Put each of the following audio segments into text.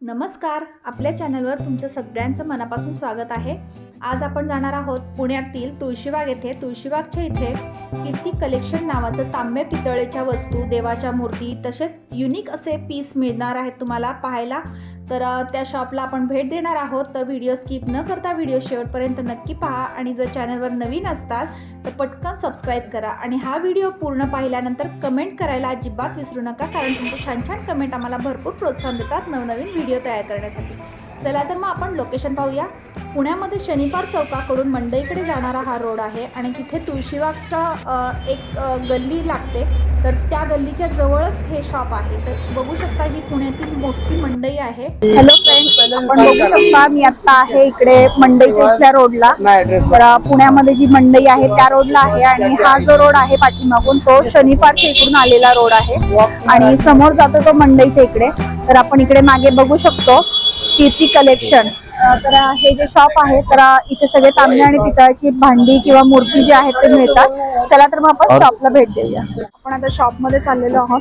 नमस्कार. आपल्या चॅनलवर तुमचं सगळ्यांचं मनापासून स्वागत आहे. आज आपण जाणार आहोत पुण्यातील तुळशीबाग येथे. तुळशीबागच्या इथे कीर्ती कलेक्शन नावाचं तांबे पितळेच्या वस्तू देवाच्या मूर्ती तसेच युनिक असे पीस मिळणार आहेत तुम्हाला पाहायला. तर त्या शॉपला आपण भेट देणार आहोत. तर व्हिडिओ स्किप न करता व्हिडिओ शेवटपर्यंत नक्की पहा. आणि जर चॅनलवर नवीन असतात तर पटकन सबस्क्राईब करा. आणि हा व्हिडिओ पूर्ण पाहिल्यानंतर कमेंट करायला अजिबात विसरू नका. कारण तुमचे छान छान कमेंट आम्हाला भरपूर प्रोत्साहन देतात. नवनवीन व्हिडिओ तयार करण्यासाठी. चला तर मग आपण लोकेशन पाहूया. पुण्यामध्ये शनिवार चौकाकडून मंडईकडे जाणारा हा रोड आहे आणि तिथे तुळशीबागचा एक गल्ली लागते. तर त्या गल्लीच्या जवळच हे शॉप आहे. तर बघू शकता ही पुण्यातील मोठी मंडई आहे. हॅलो फ्रेंड्स आपण बघू शकता मी आता आहे इकडे मंडईच्या इथल्या रोडला तर पुण्यामध्ये जी मंडई आहे त्या रोडला आहे आणि हा जो रोड आहे पाठीमागून तो शनिवारच्या इकडून आलेला रोड आहे. आणि समोर जातो तो मंडईच्या इकडे. तर आपण इकडे मागे बघू शकतो. कीर्ती कलेक्शन तर हे जे शॉप आहे तर इथे सगळे तांबे आणि पितळाची भांडी किंवा मूर्ती जी आहेत ते मिळतात. चला तर मग आपण शॉपला भेट देऊया. आपण आता शॉपमध्ये चाललेलो आहोत.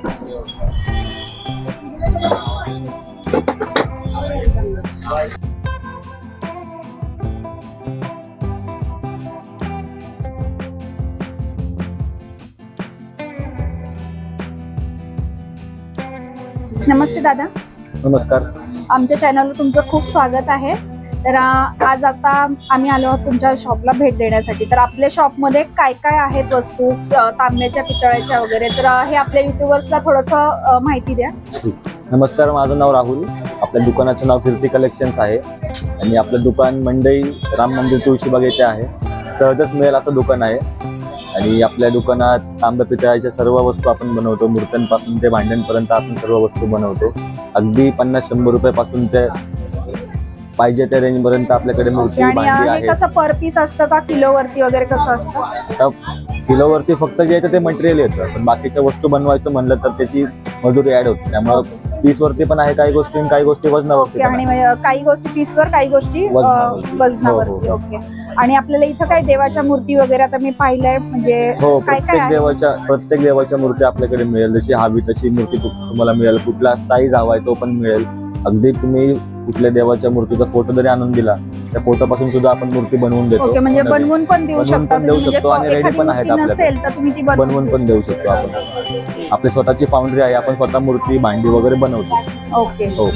नमस्ते दादा. नमस्कार. आमच्या चॅनलवर तुमचं खूप स्वागत आहे. तर आज आता आम्ही आलो आहोत तुमच्या शॉपला भेट देण्यासाठी. तर आपल्या शॉपमध्ये काय काय आहेत वस्तू तांब्याच्या पितळ्याच्या वगैरे? तर हे आपल्या युट्यूबर्सला थोडंसं माहिती द्या. नमस्कार माझं नाव राहुल. आपल्या दुकानाचं नाव कीर्ती कलेक्शन्स आहे. आणि आपलं दुकान मंडई राम मंदिर तुळशीबाग येथे आहे. सहजच मिळेल असं दुकान आहे. आणि आपल्या दुकानात तांब्या पितळाच्या सर्व वस्तू आपण बनवतो. मूर्त्यांपासून ते भांड्यांपर्यंत आपण सर्व वस्तू बनवतो. अगदी पन्नास शंभर रुपयापासून ते पाहिजे त्या रेंजपर्यंत आपल्याकडे मूर्ती आणि भांडी अं, हे आहे कसं पर पीस असतं का? किलोवरती वगैरे कसं असतं? आता किलोवरती फक्त जे येतं ते मटेरियल येतं. पण बाकीच्या वस्तू बनवायचं म्हणलं तर त्याची मजुरी ऍड होते. त्यामुळं पीस वरती पण आहे काही गोष्टी आणि काही गोष्टी वजनावरती ओके पण आणि आहे. म्हणजे काही गोष्टी पीसवर काही गोष्टी अं, वजनावरती. वजनावरती हो, ओके आणि आपल्याला इथं काय देवाच्या मूर्ती वगैरे आता मी पाहिलंय म्हणजे हो काय काय प्रत्येक आहे? देवाच्या प्रत्येक देवाच्या मूर्ती आपल्याकडे मिळेल जशी हवी तशी मूर्ती तु- तुम्हाला मिळेल कुठला साईज हवाय तो पण मिळेल अगदी तुम्ही कुठल्या देवाच्या मूर्तीचा फोटो जरी आणून दिला त्या फोटो पासून सुद्धा आपण मूर्ती बनवून देतो ओके म्हणजे नवीन. बनवून पण देऊ शकता देऊ तुम्ही. शकतो आणि म्हणजे ready पण आहेत. नसेल तर तुम्ही ती बनवून पण देऊ शकतो आपण आपली स्वतःची फाउंड्री आहे आपण स्वतः मूर्ती भांडी वगैरे बनवतो ओके हो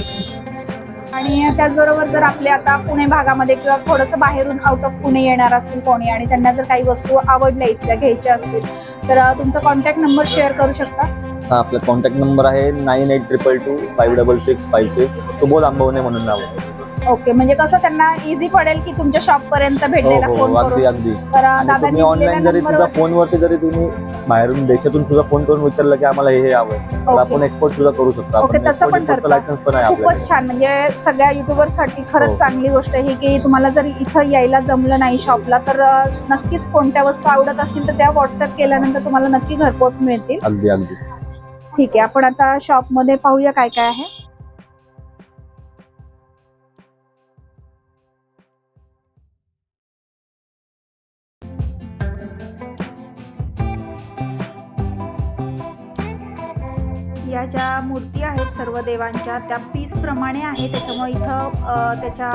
आणि त्याचबरोबर जर आपले आता पुणे भागामध्ये किंवा थोडंसं बाहेरून आउट ऑफ पुणे येणार असतील कोणी आणि त्यांना जर काही वस्तू आवडल्या इथल्या घ्यायच्या असतील तर तुमचा कॉन्टॅक्ट नंबर शेअर करू शकता हा आपला कॉन्टॅक्ट नंबर आहे nine eight triple two five double six five six Subodh Ambavane म्हणून नाव आहे. ओके म्हणजे कसं त्यांना इझी पडेल की तुमच्या शॉप पर्यंत हो भेटलेला हो फोन अगदी करून. अगदी. तर दादांनी ऑनलाईन जरी नंबरवर- सुद्धा फोनवरती जरी तुम्ही बाहेरून देशातून फोन करून विचारलं की आम्हाला हे हे हवंय तर ओके. आपण एक्सपोर्ट सुद्धा करू शकतो. ओके, तसं पण करता. लायसन्स पण आहे खूपच आपल्याकडे छान. म्हणजे सगळ्या युट्यूबरसाठी खरंच हो. चांगली गोष्ट आहे की तुम्हाला जर इथं यायला जमलं नाही शॉपला तर अं, नक्कीच कोणत्या वस्तू आवडत असतील तर त्या व्हॉट्सअप केल्यानंतर तुम्हाला नक्की घरपोच मिळतील. अगदी अगदी. ठीक आहे आपण आता शॉपमध्ये पाहूया काय काय आहे. या ज्या मूर्ती आहेत सर्व देवांच्या त्या पीसप्रमाणे आहे त्याच्यामुळे इथं त्याच्या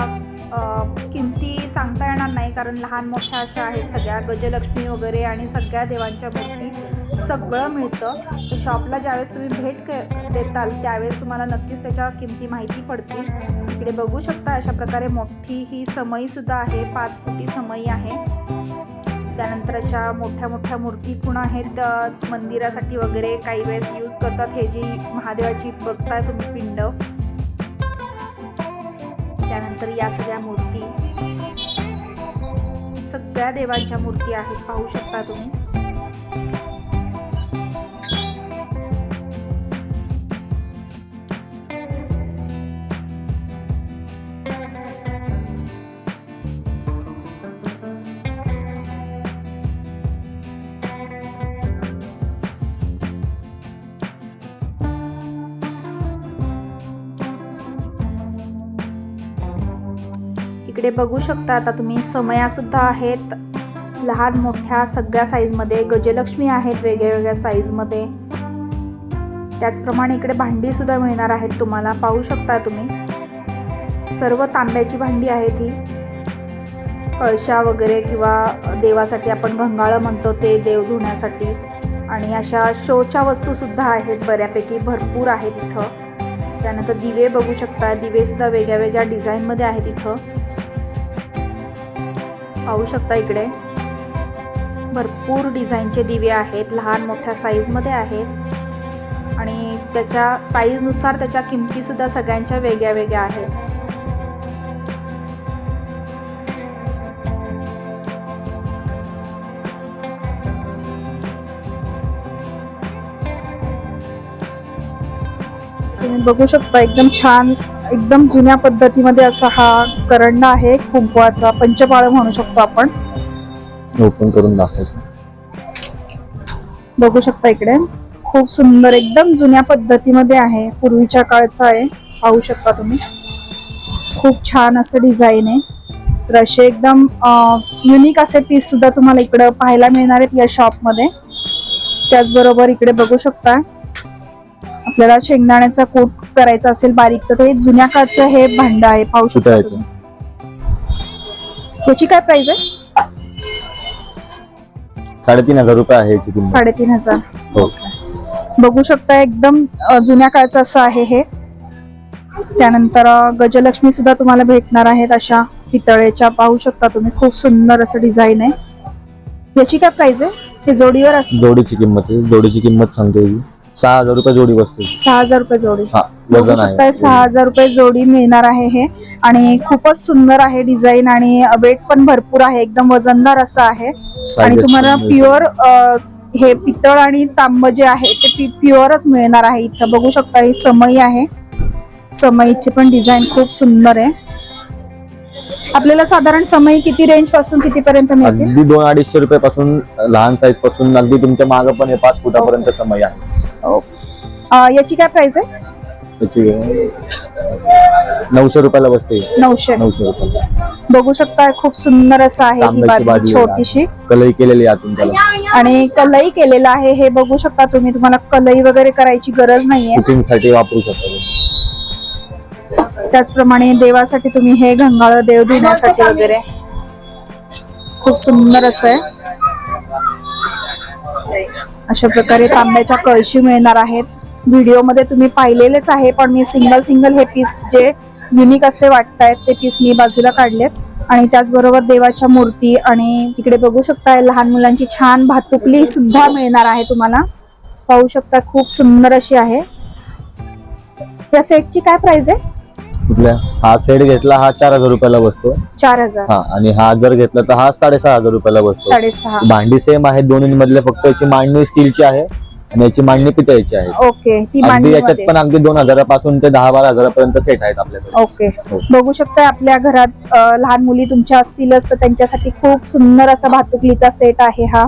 किमती सांगता येणार नाही. कारण लहान मोठ्या अशा आहेत सगळ्या. गजलक्ष्मी वगैरे आणि सगळ्या देवांच्या मूर्ती सगळं मिळतं. शॉपला ज्यावेळेस तुम्ही भेट क देताल त्यावेळेस तुम्हाला नक्कीच त्याच्या किमती माहिती पडतील. इकडे बघू शकता अशा प्रकारे मोठी ही समईसुद्धा आहे. पाच फुटी समई आहे. त्यानंतर अशा मोठ्या मोठ्या मूर्ती पण आहेत मंदिरासाठी वगैरे काही वेळेस यूज करतात. हे जी महादेवाची बघताय तुम्ही पिंड. त्यानंतर या सगळ्या मूर्ती. सगळ्या देवांच्या मूर्ती आहेत पाहू शकता तुम्ही. इकडे बघू शकता आता तुम्ही समया सुद्धा आहेत. लहान मोठ्या सगळ्या साईजमध्ये गजलक्ष्मी आहेत वेगवेगळ्या साईजमध्ये त्याचप्रमाणे इकडे भांडी सुद्धा मिळणार आहेत तुम्हाला. पाहू शकता तुम्ही. सर्व तांब्याची भांडी आहेत ही कळशा वगैरे किंवा देवासाठी आपण घंगाळं म्हणतो ते देव धुण्यासाठी. आणि अशा शोच्या वस्तूसुद्धा आहेत बऱ्यापैकी. भरपूर आहेत इथं. त्यानंतर दिवे बघू शकता. दिवेसुद्धा वेगळ्या वेगळ्या डिझाईनमध्ये आहेत इथं. पाहू शकता इकडे. भरपूर डिझाईनचे दिवे आहेत लहान मोठ्या साईजमध्ये आहेत. आणि त्याच्या साईजनुसार त्याच्या किमतीसुद्धा सगळ्यांच्या वेगळ्या वेगळ्या आहेत. तुम्ही बघू शकता एकदम छान एकदम जुन्या पद्धतीमध्ये असा हा करंडा आहे कुंकवाचा पंचपाळ म्हणू शकतो आपण. ओपन करून दाखवायचं बघू शकता इकडे. खूप सुंदर एकदम जुन्या पद्धतीमध्ये आहे. पूर्वीच्या काळचा आहे. पाहू शकता तुम्ही. खूप छान असं डिझाईन आहे. तर असे एकदम युनिक असे पीस सुद्धा तुम्हाला इकडं पाहायला मिळणार आहेत या शॉपमध्ये त्याचबरोबर इकडे बघू शकता. आपल्याला शेंगदाण्याचा कूट करायचा असेल बारीक तर ते जुन्या काळचं हे भांड आहे पाहू शकता तुम्ही. याची काय प्राइस आहे? साडेतीन हजार रुपये आहे याची किंमत. साडेतीन हजार. हो. बघू शकता एकदम अ, जुन्या काळचं असं आहे हे. त्यानंतर अ, गजलक्ष्मी सुद्धा तुम्हाला भेटणार आहेत अशा पितळेच्या. पाहू शकता तुम्ही खूप सुंदर असं डिझाईन आहे. याची काय प्राइस आहे? हे जोडीवर असते. जोडीची किंमत आहे. जोडीची किंमत सांगतो. सहा हजार रुपये जोडी बसते सहा हजार रुपये जोडी. हा बघू वजन शकताय आहे. सहा हजार रुपये जोडी मिळणार आहे हे. आणि खूपच सुंदर आहे डिझाईन आणि वेट पण भरपूर आहे. एकदम वजनदार असं आहे. आणि तुम्हाला प्युअर हे पितळ आणि तांब जे आहे ते प्युअरच मिळणार आहे इथं. बघू शकता ही समई आहे. समईची पण डिझाईन खूप सुंदर आहे. आपल्याला साधारण समई किती रेंजपासून किती पर्यंत मिळते? अगदी दोन अडीचशे रुपये पासून लहान साईजपासून अगदी तुमच्या माग पण हे पाच फुटापर्यंत समय आहे. याची काय प्राइस आहे? त्याची नऊशे रुपयाला बसते. नऊशे. नऊशे रुपये बघू शकता खूप सुंदर असं आहे ही तांब्याची बादली बादली आहे. छोटीशी. कलई केलेली आहे आतून त्याला. आणि कलई केलेलं आहे हे बघू शकता तुम्ही तुम्हाला कलई वगैरे करायची गरज नाहीये. कुकिंगसाठी वापरू शकता तुम्ही. त्याचप्रमाणे देवासाठी तुम्ही हे घंगाळ देव धुण्यासाठी वगैरे. खूप सुंदर असं आहे. अशा प्रकारे तांब्याच्या कळशी मिळणार आहेत. व्हिडिओमध्ये तुम्ही पाहिलेलेच आहे पण मी सिंगल सिंगल हे पीस जे युनिक असे वाटतायत ते पीस मी बाजूला काढलेत. आणि त्याचबरोबर देवाच्या मूर्ती आणि इकडे बघू शकता लहान मुलांची छान भातुकली सुद्धा मिळणार आहे तुम्हाला. पाहू शकता खूप सुंदर अशी आहे. या सेटची काय प्राइस आहे? कुठल्या हा सेट घेतला हा चार हजार रुपयाला बसतो. चार हजार. हा आणि हा जर घेतला तर हा साडेसहा हजार रुपयाला बसतो. साडेसहा. भांडी सेम आहे दोन्ही मधले फक्त याची मांडणी स्टीलची आहे आणि याची मांडणी पितळेची आहे. ओके ती अगदी याच्यात मांडणीमध्ये पण अगदी दोन हजारापासून ते दहा बारा हजारापर्यंत सेट आहेत आपल्याकडे. ओके. हो. बघू शकता आपल्या घरात अ, लहान मुली तुमच्या असतीलच तर त्यांच्यासाठी खूप सुंदर असा भातुकलीचा सेट आहे हा.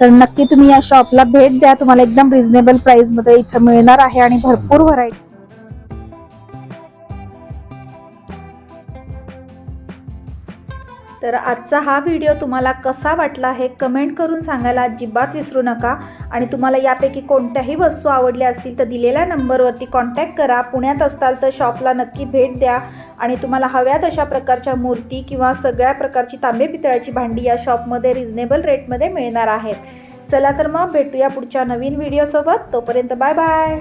तर नक्की तुम्ही या शॉपला भेट द्या. तुम्हाला एकदम रिझनेबल प्राइसमध्ये इथं मिळणार आहे आणि भरपूर व्हरायटी तर आजचा हा व्हिडिओ तुम्हाला कसा वाटला हे कमेंट करून सांगायला अजिबात विसरू नका. आणि तुम्हाला यापैकी कोणत्याही वस्तू आवडल्या असतील तर दिलेल्या नंबरवरती कॉन्टॅक्ट करा. पुण्यात असताल तर शॉपला नक्की भेट द्या. आणि तुम्हाला हव्या तशा प्रकारच्या मूर्ती किंवा सगळ्या प्रकारची तांबे पितळाची भांडी या शॉपमध्ये रिझनेबल रेटमध्ये मिळणार आहेत. चला तर मग भेटूया पुढच्या नवीन व्हिडिओसोबत तोपर्यंत बाय बाय